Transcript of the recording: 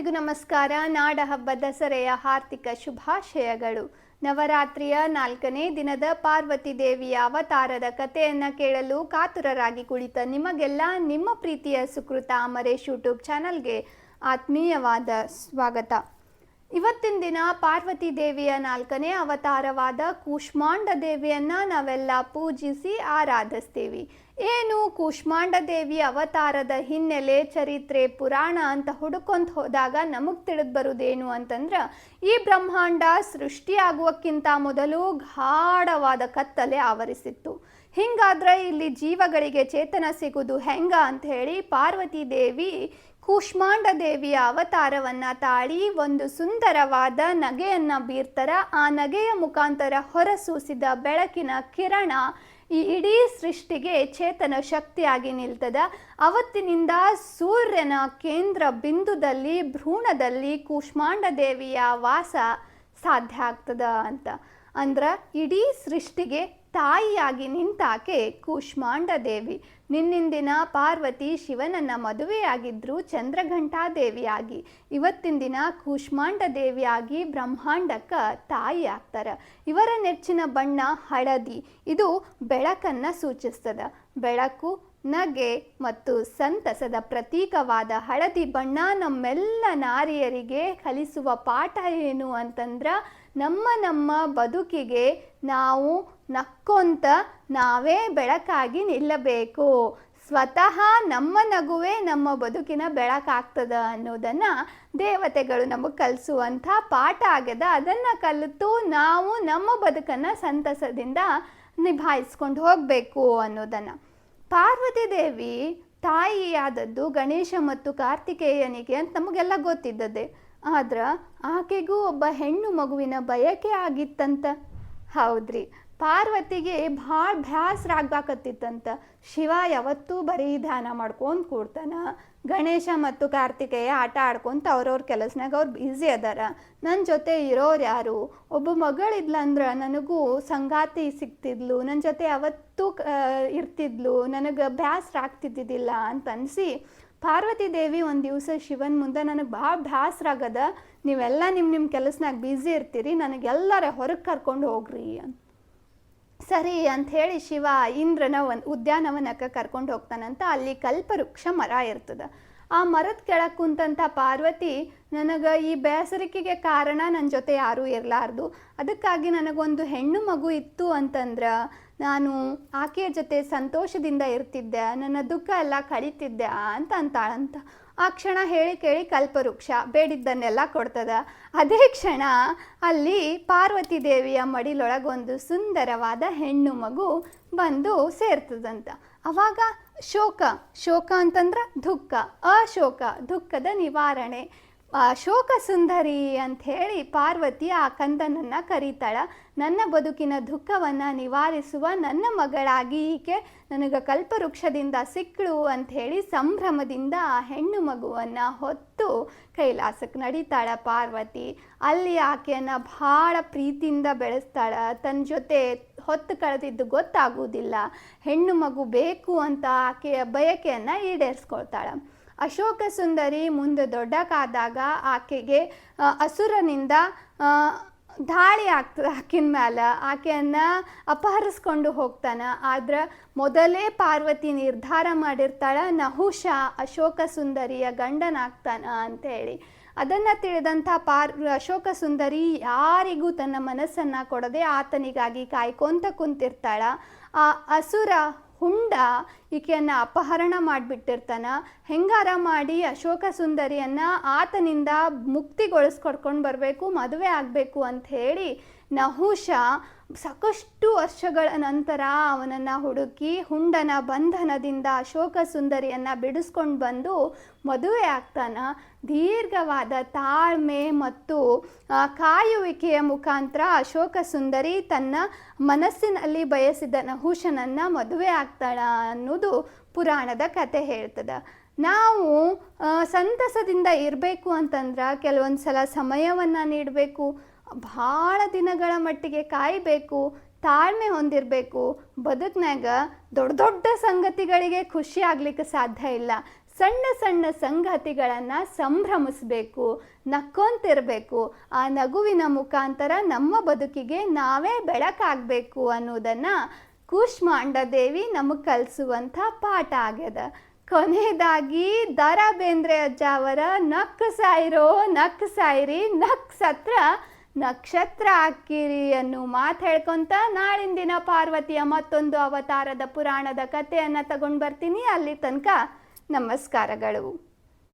ಎಲ್ಲರಿಗೂ ನಮಸ್ಕಾರ. ನಾಡ ಹಬ್ಬ ದಸರೆಯ ಹಾರ್ದಿಕ ಶುಭಾಶಯಗಳು. ನವರಾತ್ರಿಯ ನಾಲ್ಕನೇ ದಿನದ ಪಾರ್ವತಿ ದೇವಿಯ ಅವತಾರದ ಕಥೆಯನ್ನು ಕೇಳಲು ಕಾತುರರಾಗಿ ಕುಳಿತ ನಿಮಗೆಲ್ಲ ನಿಮ್ಮ ಪ್ರೀತಿಯ ಸುಕೃತ ಅಮರೇಶ್ ಯೂಟ್ಯೂಬ್ ಚಾನಲ್ಗೆ ಆತ್ಮೀಯವಾದ ಸ್ವಾಗತ. ಇವತ್ತಿನ ದಿನ ಪಾರ್ವತಿ ದೇವಿಯ ನಾಲ್ಕನೇ ಅವತಾರವಾದ ಕೂಷ್ಮಾಂಡ ದೇವಿಯನ್ನ ನಾವೆಲ್ಲ ಪೂಜಿಸಿ ಆರಾಧಿಸ್ತೀವಿ. ಏನು ಕೂಷ್ಮಾಂಡ ದೇವಿ ಅವತಾರದ ಹಿನ್ನೆಲೆ, ಚರಿತ್ರೆ, ಪುರಾಣ ಅಂತ ಹುಡುಕೊಂತ ಹೋದಾಗ ನಮಗೆ ತಿಳಿದು ಬರುವುದೇನು ಅಂತಂದ್ರೆ, ಈ ಬ್ರಹ್ಮಾಂಡ ಸೃಷ್ಟಿಯಾಗುವಕ್ಕಿಂತ ಮೊದಲು ಗಾಢವಾದ ಕತ್ತಲೆ ಆವರಿಸಿತ್ತು. ಹಿಂಗಾದ್ರೆ ಇಲ್ಲಿ ಜೀವಗಳಿಗೆ ಚೇತನ ಸಿಗುವುದು ಹೆಂಗ ಅಂತ ಹೇಳಿ ಪಾರ್ವತಿ ದೇವಿ ಕೂಷ್ಮಾಂಡ ದೇವಿಯ ಅವತಾರವನ್ನ ತಾಳಿ ಒಂದು ಸುಂದರವಾದ ನಗೆಯನ್ನ ಬೀರ್ತಾರ. ಆ ನಗೆಯ ಮುಖಾಂತರ ಹೊರಸೂಸಿದ ಬೆಳಕಿನ ಕಿರಣ ಈ ಇಡೀ ಸೃಷ್ಟಿಗೆ ಚೇತನ ಶಕ್ತಿಯಾಗಿ ನಿಲ್ತದ. ಅವತ್ತಿನಿಂದ ಸೂರ್ಯನ ಕೇಂದ್ರ ಬಿಂದುದಲ್ಲಿ, ಭ್ರೂಣದಲ್ಲಿ ಕೂಷ್ಮಾಂಡ ದೇವಿಯ ವಾಸ ಸಾಧ್ಯ ಆಗ್ತದ ಅಂತ. ಅಂದ್ರ ಇಡೀ ಸೃಷ್ಟಿಗೆ ತಾಯಿಯಾಗಿ ನಿಂತಾಕೆ ಕೂಷ್ಮಾಂಡ ದೇವಿ ನಿನ್ನಿಂದಿನ ಪಾರ್ವತಿ ಶಿವನನ್ನ ಮದುವೆಯಾಗಿದ್ರು ಚಂದ್ರಘಂಟಾ ದೇವಿಯಾಗಿ ಇವತ್ತಿನ ದಿನ ಕೂಷ್ಮಾಂಡ ದೇವಿಯಾಗಿ ಬ್ರಹ್ಮಾಂಡಕ್ಕ ತಾಯಿ ಆಗ್ತಾರ ಇವರ ನೆಚ್ಚಿನ ಬಣ್ಣ ಹಳದಿ. ಇದು ಬೆಳಕನ್ನ ಸೂಚಿಸ್ತದ. ಬೆಳಕು ನಗೆ ಮತ್ತು ಸಂತಸದ ಪ್ರತೀಕವಾದ ಹಳದಿ ಬಣ್ಣ ನಮ್ಮೆಲ್ಲ ನಾರಿಯರಿಗೆ ಕಲಿಸುವ ಪಾಠ ಏನು ಅಂತಂದ್ರ ನಮ್ಮ ನಮ್ಮ ಬದುಕಿಗೆ ನಾವು ನಕ್ಕೊಂತ ನಾವೇ ಬೆಳಕಾಗಿ ನಿಲ್ಲಬೇಕು. ಸ್ವತಃ ನಮ್ಮ ನಗುವೇ ನಮ್ಮ ಬದುಕಿನ ಬೆಳಕಾಗ್ತದ ಅನ್ನೋದನ್ನ ದೇವತೆಗಳು ನಮಗೆ ಕಲಿಸುವಂಥ ಪಾಠ ಆಗ್ಯದ. ಅದನ್ನು ಕಲಿತು ನಾವು ನಮ್ಮ ಬದುಕನ್ನು ಸಂತಸದಿಂದ ನಿಭಾಯಿಸ್ಕೊಂಡು ಹೋಗಬೇಕು ಅನ್ನೋದನ್ನು. ಪಾರ್ವತಿ ದೇವಿ ತಾಯಿಯಾದದ್ದು ಗಣೇಶ ಮತ್ತು ಕಾರ್ತಿಕೇಯನಿಗೆ ಅಂತ ನಮಗೆಲ್ಲ ಗೊತ್ತಿದ್ದದೆ ಆದ್ರೆ ಆಕೆಗೂ ಒಬ್ಬ ಹೆಣ್ಣು ಮಗುವಿನ ಬಯಕೆ ಆಗಿತ್ತಂತ. ಹೌದ್ರಿ. ಪಾರ್ವತಿಗೆ ಭಾಳ ಬ್ಯಾಸ್ರ ಆಗ್ಬೇಕತ್ತಿತ್ತಂತ ಶಿವ ಯಾವತ್ತೂ ಬರೀ ಧ್ಯಾನ ಮಾಡ್ಕೊಂಡು ಕೂಡ್ತಾನ. ಗಣೇಶ ಮತ್ತು ಕಾರ್ತಿಕೇಯ ಆಟ ಆಡ್ಕೊಂತ ಅವ್ರವ್ರ ಕೆಲಸನಾಗ ಅವ್ರು ಬ್ಯುಸಿ ಅದಾರ. ನನ್ನ ಜೊತೆ ಇರೋರು ಯಾರು? ಒಬ್ಬ ಮಗಳಿದ್ಲಂದ್ರೆ ನನಗೂ ಸಂಗಾತಿ ಸಿಗ್ತಿದ್ಲು. ನನ್ನ ಜೊತೆ ಅವತ್ತು ಇರ್ತಿದ್ಲು. ನನಗೆ ಬ್ಯಾಸರ ಆಗ್ತಿದ್ದಿದ್ದಿಲ್ಲ ಅಂತ ಅನಿಸಿ ಪಾರ್ವತಿ ದೇವಿ ಒಂದು ದಿವಸ ಶಿವನ್ ಮುಂದೆ ನನಗೆ ಭಾಳ ಬ್ಯಾಸರಾಗದ ನೀವೆಲ್ಲ ನಿಮ್ಮ ನಿಮ್ಮ ಕೆಲಸನಾಗ ಬ್ಯುಸಿ ಇರ್ತೀರಿ. ನನಗೆಲ್ಲರ ಹೊರಗೆ ಕರ್ಕೊಂಡು ಹೋಗ್ರಿ ಅಂತ. ಸರಿ ಅಂತ ಹೇಳಿ ಶಿವ ಇಂದ್ರನ ಒಂದು ಉದ್ಯಾನವನಕ್ಕೆ ಕರ್ಕೊಂಡು ಹೋಗ್ತಾನಂತ ಅಲ್ಲಿ ಕಲ್ಪವೃಕ್ಷ ಮರ ಇರ್ತದ. ಆ ಮರದ ಕೆಳಗೆ ಕುಂತಂಥ ಪಾರ್ವತಿ, ನನಗೆ ಈ ಬೇಸರಿಕೆಗೆ ಕಾರಣ ನನ್ನ ಜೊತೆ ಯಾರೂ ಇರಲಾರ್ದು. ಅದಕ್ಕಾಗಿ ನನಗೊಂದು ಹೆಣ್ಣು ಮಗು ಇತ್ತು ಅಂತಂದ್ರೆ ನಾನು ಆಕೆಯ ಜೊತೆ ಸಂತೋಷದಿಂದ ಇರ್ತಿದ್ದೆ. ನನ್ನ ದುಃಖ ಎಲ್ಲ ಕಳೀತಿದ್ದೆ ಅಂತ ಅಂತಾಳಂತ. ಆ ಕ್ಷಣ ಹೇಳಿ ಕೇಳಿ ಕಲ್ಪವೃಕ್ಷ ಬೇಡಿದ್ದನ್ನೆಲ್ಲ ಕೊಡ್ತದ. ಅದೇ ಕ್ಷಣ ಅಲ್ಲಿ ಪಾರ್ವತಿ ದೇವಿಯ ಮಡಿಲೊಳಗೊಂದು ಸುಂದರವಾದ ಹೆಣ್ಣು ಮಗು ಬಂದು ಸೇರ್ತದಂತ. ಅವಾಗ ಶೋಕ ಶೋಕ ಅಂತಂದ್ರೆ ದುಃಖ, ಅಶೋಕ, ದುಃಖದ ನಿವಾರಣೆ. ಶೋಕ ಸುಂದರಿ ಅಂತ ಹೇಳಿ ಪಾರ್ವತಿ ಆ ಕಂದನನ್ನ ಕರೀತಾಳ. ನನ್ನ ಬದುಕಿನ ದುಃಖವನ್ನು ನಿವಾರಿಸುವ ನನ್ನ ಮಗಳಾಗಿ ಈಕೆ ನನಗೆ ಕಲ್ಪವೃಕ್ಷದಿಂದ ಸಿಕ್ಕಳು ಅಂತ ಹೇಳಿ ಸಂಭ್ರಮದಿಂದ ಆ ಹೆಣ್ಣು ಮಗುವನ್ನು ಹೊತ್ತು ಕೈಲಾಸಕ್ಕೆ ನಡೀತಾಳ ಪಾರ್ವತಿ. ಅಲ್ಲಿ ಆಕೆಯನ್ನು ಭಾಳ ಪ್ರೀತಿಯಿಂದ ಬೆಳೆಸ್ತಾಳ. ತನ್ನ ಜೊತೆ ಹೊತ್ತು ಕಳೆದಿದ್ದು ಗೊತ್ತಾಗುವುದಿಲ್ಲ. ಹೆಣ್ಣು ಮಗು ಬೇಕು ಅಂತ ಆಕೆಯ ಬಯಕೆಯನ್ನು ಈಡೇರಿಸ್ಕೊಳ್ತಾಳ. ಅಶೋಕ ಸುಂದರಿ ಮುಂದೆ ದೊಡ್ಡಕಾದಾಗ ಆಕೆಗೆ ಅಸುರನಿಂದ ದಾಳಿ ಆಗ್ತದೆ ಆಕಿನ ಮ್ಯಾಲ ಆಕೆಯನ್ನು ಅಪಹರಿಸ್ಕೊಂಡು ಹೋಗ್ತಾನೆ. ಆದ್ರೆ ಮೊದಲೇ ಪಾರ್ವತಿ ನಿರ್ಧಾರ ಮಾಡಿರ್ತಾಳೆ, ನಹುಷ ಅಶೋಕ ಸುಂದರಿಯ ಗಂಡನಾಗ್ತಾನ ಅಂತೇಳಿ. ಅದನ್ನು ತಿಳಿದಂಥ ಪಾರ್, ಅಶೋಕ ಸುಂದರಿ ಯಾರಿಗೂ ತನ್ನ ಮನಸ್ಸನ್ನು ಕೊಡದೆ ಆತನಿಗಾಗಿ ಕಾಯ್ಕೊಂತ ಕುಂತಿರ್ತಾಳ. ಆ ಅಸುರ ಹುಂಡ ಈಕೆಯನ್ನು ಅಪಹರಣ ಮಾಡಿಬಿಟ್ಟಿರ್ತಾನ. ಹೆಂಗಾರ ಮಾಡಿ ಅಶೋಕ ಸುಂದರಿಯನ್ನು ಆತನಿಂದ ಮುಕ್ತಿಗೊಳಿಸ್ಕೊಡ್ಕೊಂಡು ಬರಬೇಕು, ಮದುವೆ ಆಗಬೇಕು ಅಂತ ಹೇಳಿ ನಹುಷ ಸಾಕಷ್ಟು ವರ್ಷಗಳ ನಂತರ ಅವನನ್ನು ಹುಡುಕಿ ಹುಂಡನ ಬಂಧನದಿಂದ ಅಶೋಕ ಸುಂದರಿಯನ್ನು ಬಿಡಿಸ್ಕೊಂಡು ಬಂದು ಮದುವೆ ಆಗ್ತಾನ. ದೀರ್ಘವಾದ ತಾಳ್ಮೆ ಮತ್ತು ಕಾಯುವಿಕೆಯ ಮುಖಾಂತರ ಅಶೋಕ ಸುಂದರಿ ತನ್ನ ಮನಸ್ಸಿನಲ್ಲಿ ಬಯಸಿದ ನಹುಷನನ್ನು ಮದುವೆ ಆಗ್ತಾಳ ಅನ್ನೋದು ಪುರಾಣದ ಕತೆ ಹೇಳ್ತದೆ. ನಾವು ಸಂತಸದಿಂದ ಇರಬೇಕು ಅಂತಂದ್ರೆ ಕೆಲವೊಂದು ಸಲ ಸಮಯವನ್ನು ನೀಡಬೇಕು. ಭಾಳ ದಿನಗಳ ಮಟ್ಟಿಗೆ ಕಾಯಬೇಕು, ತಾಳ್ಮೆ ಹೊಂದಿರಬೇಕು. ಬದುಕಿನಾಗ ದೊಡ್ಡ ದೊಡ್ಡ ಸಂಗತಿಗಳಿಗೆ ಖುಷಿ ಆಗ್ಲಿಕ್ಕೆ ಸಾಧ್ಯ ಇಲ್ಲ. ಸಣ್ಣ ಸಣ್ಣ ಸಂಗತಿಗಳನ್ನು ಸಂಭ್ರಮಿಸಬೇಕು, ನಕ್ಕೊಂತಿರಬೇಕು. ಆ ನಗುವಿನ ಮುಖಾಂತರ ನಮ್ಮ ಬದುಕಿಗೆ ನಾವೇ ಬೆಳಕಾಗಬೇಕು ಅನ್ನೋದನ್ನು ಕೂಷ್ಮಾಂಡ ದೇವಿ ನಮಗೆ ಕಲಿಸುವಂಥ ಪಾಠ ಆಗ್ಯದ. ಕೊನೆಯದಾಗಿ ದಾರಾ ಬೇಂದ್ರೆ ಅಜ್ಜ ಅವರ ನಕ್ ಸಾಯಿರೋ ನಕ್ ಸಾಯಿರಿ ನಕ್ ಸತ್ರ ನಕ್ಷತ್ರ ಹಾಕಿರಿ ಅನ್ನು ಮಾತು ಹೇಳ್ಕೊಂತ ನಾಳಿನ ದಿನ ಪಾರ್ವತಿಯ ಮತ್ತೊಂದು ಅವತಾರದ ಪುರಾಣದ ಕಥೆಯನ್ನು ತಗೊಂಡು ಬರ್ತೀನಿ. ಅಲ್ಲಿ ತನಕ ನಮಸ್ಕಾರಗಳು.